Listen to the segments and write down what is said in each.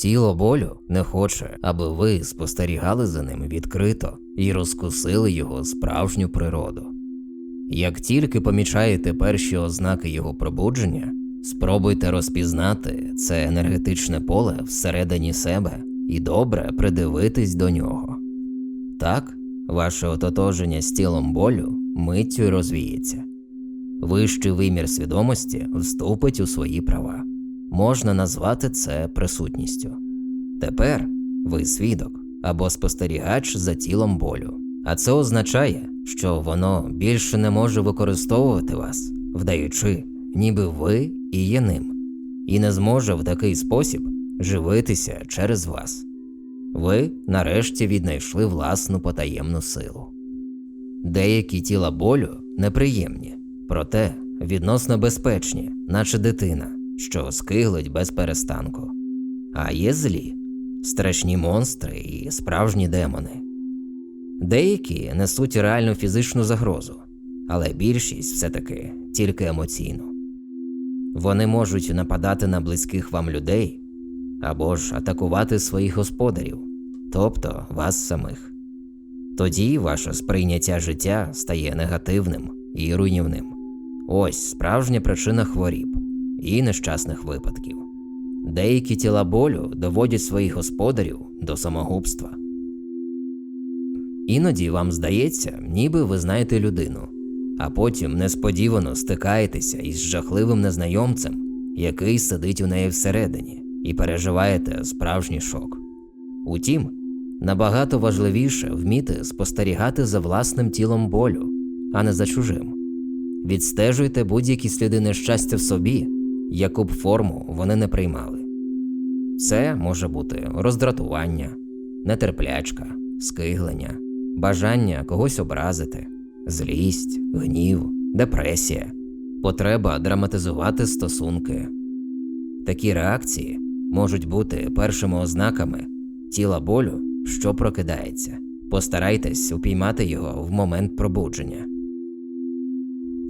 Тіло болю не хоче, аби ви спостерігали за ним відкрито і розкусили його справжню природу. Як тільки помічаєте перші ознаки його пробудження, спробуйте розпізнати це енергетичне поле всередині себе і добре придивитись до нього. Так, ваше ототоження з тілом болю миттю розвіється. Вищий вимір свідомості вступить у свої права. Можна назвати це присутністю. Тепер ви свідок або спостерігач за тілом болю, а це означає, що воно більше не може використовувати вас, вдаючи, ніби ви і є ним, і не зможе в такий спосіб живитися через вас. Ви нарешті віднайшли власну потаємну силу. Деякі тіла болю неприємні, проте відносно безпечні, наче дитина, що скиглить без перестанку. А є злі, страшні монстри і справжні демони. Деякі несуть реальну фізичну загрозу, але більшість все таки тільки емоційну. Вони можуть нападати на близьких вам людей або ж атакувати своїх господарів, тобто вас самих. Тоді ваше сприйняття життя стає негативним і руйнівним. Ось справжня причина хворіб і нещасних випадків. Деякі тіла болю доводять своїх господарів до самогубства. Іноді вам здається, ніби ви знаєте людину, а потім несподівано стикаєтеся із жахливим незнайомцем, який сидить у неї всередині, і переживаєте справжній шок. Утім, набагато важливіше вміти спостерігати за власним тілом болю, а не за чужим. Відстежуйте будь-які сліди нещастя в собі, яку б форму вони не приймали. Це може бути роздратування, нетерплячка, скиглення, бажання когось образити, злість, гнів, депресія, потреба драматизувати стосунки. Такі реакції можуть бути першими ознаками тіла болю, що прокидається. Постарайтесь упіймати його в момент пробудження.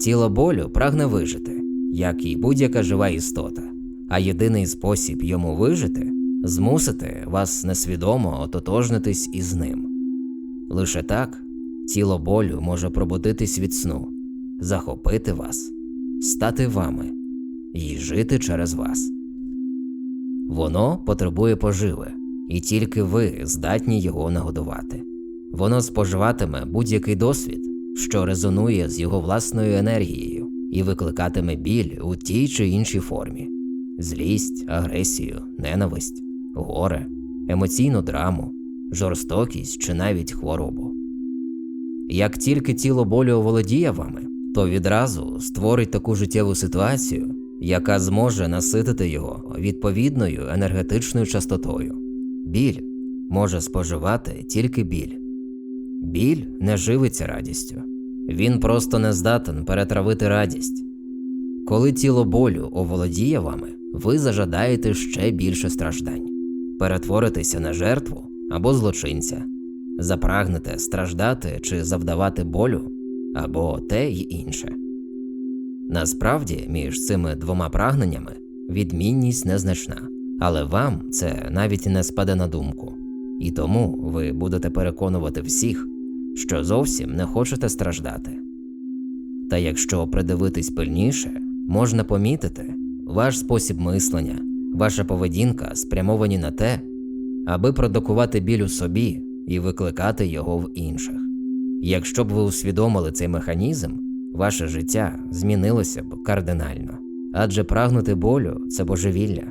Тіло болю прагне вижити, як і будь-яка жива істота, а єдиний спосіб йому вижити змусити вас несвідомо ототожнитись із ним. Лише так тіло болю може пробудитись від сну, захопити вас, стати вами і жити через вас. Воно потребує поживи, і тільки ви здатні його нагодувати. Воно споживатиме будь-який досвід, що резонує з його власною енергією і викликатиме біль у тій чи іншій формі: злість, агресію, ненависть, горе, емоційну драму, жорстокість чи навіть хворобу. Як тільки тіло болю оволодіє вами, то відразу створить таку життєву ситуацію, яка зможе наситити його відповідною енергетичною частотою. Біль може споживати тільки біль. Біль не живиться радістю, він просто не здатен перетравити радість. Коли тіло болю оволодіє вами, ви зажадаєте ще більше страждань, перетворитеся на жертву або злочинця, запрагнете страждати чи завдавати болю або те й інше. Насправді, між цими двома прагненнями відмінність незначна, але вам це навіть не спаде на думку, і тому ви будете переконувати всіх, що зовсім не хочете страждати. Та якщо придивитись пильніше, можна помітити, ваш спосіб мислення, ваша поведінка спрямовані на те, аби продукувати біль у собі і викликати його в інших. Якщо б ви усвідомили цей механізм, ваше життя змінилося б кардинально, адже прагнути болю це божевілля,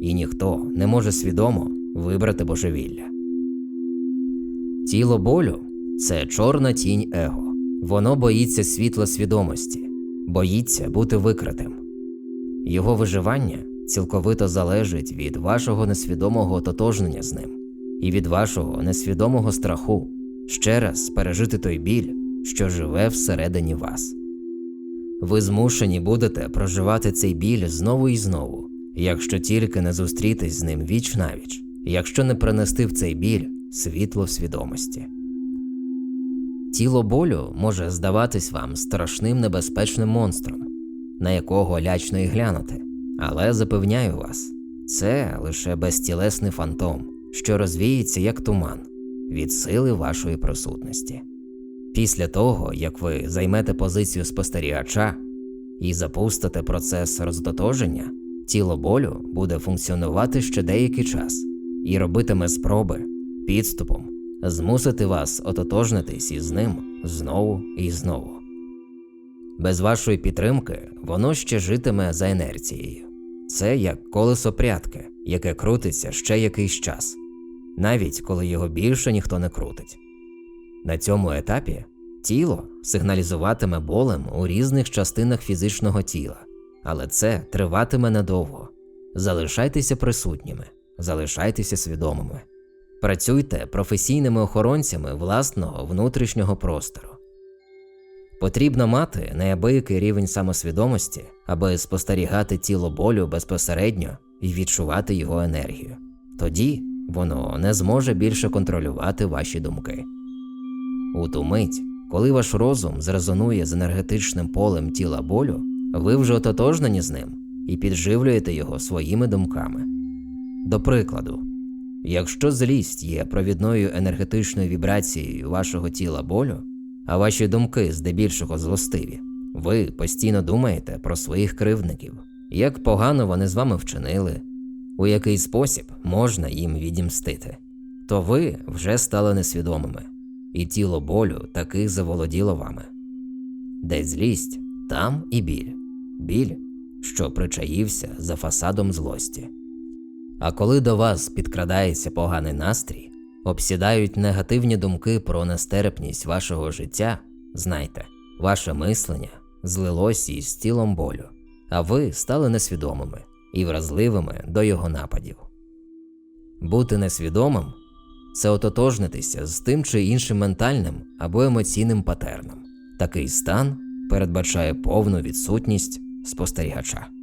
і ніхто не може свідомо вибрати божевілля. Тіло болю це чорна тінь его. Воно боїться світла свідомості, боїться бути викритим. Його виживання цілковито залежить від вашого несвідомого ототожнення з ним і від вашого несвідомого страху ще раз пережити той біль, що живе всередині вас. Ви змушені будете проживати цей біль знову і знову, якщо тільки не зустрітись з ним віч навіч, якщо не принести в цей біль світло свідомості. Тіло болю може здаватись вам страшним небезпечним монстром, на якого лячно й глянути, але запевняю вас, Це лише безтілесний фантом, що розвіється як туман від сили вашої присутності. Після того, як ви займете позицію спостерігача і запустите процес роздотоження, тіло болю буде функціонувати ще деякий час і робитиме спроби підступом змусити вас ототожнитись із ним знову і знову. Без вашої підтримки воно ще житиме за інерцією. Це як колесо прядки, яке крутиться ще якийсь час, навіть коли його більше ніхто не крутить. На цьому етапі тіло сигналізуватиме болем у різних частинах фізичного тіла, але це триватиме недовго. Залишайтеся присутніми, залишайтеся свідомими. Працюйте професійними охоронцями власного внутрішнього простору. Потрібно мати неабиякий рівень самосвідомості, аби спостерігати тіло болю безпосередньо і відчувати його енергію. Тоді воно не зможе більше контролювати ваші думки. У ту мить, коли ваш розум зрезонує з енергетичним полем тіла болю, ви вже ототожнені з ним і підживлюєте його своїми думками. До прикладу, якщо злість є провідною енергетичною вібрацією вашого тіла болю, а ваші думки здебільшого злостиві, ви постійно думаєте про своїх кривдників, як погано вони з вами вчинили, у який спосіб можна їм відімстити, то ви вже стали несвідомими, і тіло болю таки заволоділо вами. Де злість, там і біль, біль, що причаївся за фасадом злості. А коли до вас підкрадається поганий настрій, обсідають негативні думки про нестерпність вашого життя, знайте, ваше мислення злилось із тілом болю, а ви стали несвідомими і вразливими до його нападів. Бути несвідомим це ототожнитися з тим чи іншим ментальним або емоційним патерном. Такий стан передбачає повну відсутність спостерігача.